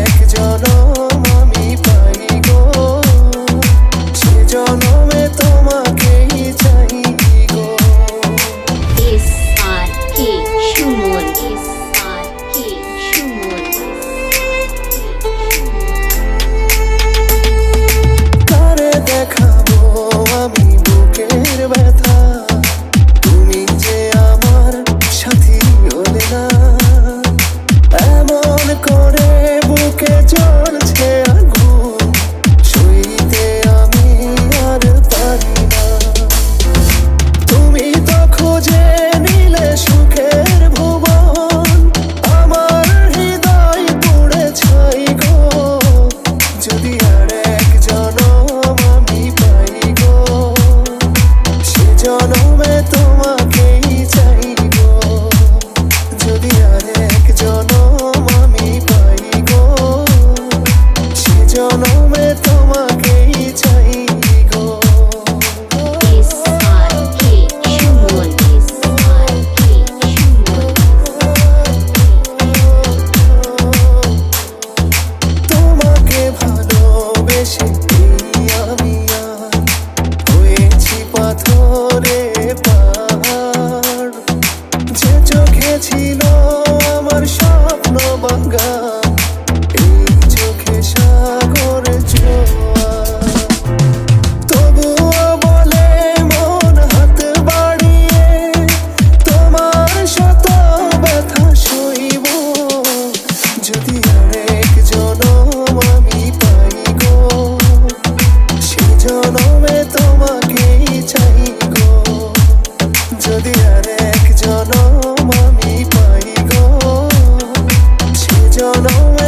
এক জনম আমি পাই গো সে জনমে তোমাকেই চাই গো। S R K Suman. S হয়েছি পাথরে পাহাড় ছিল know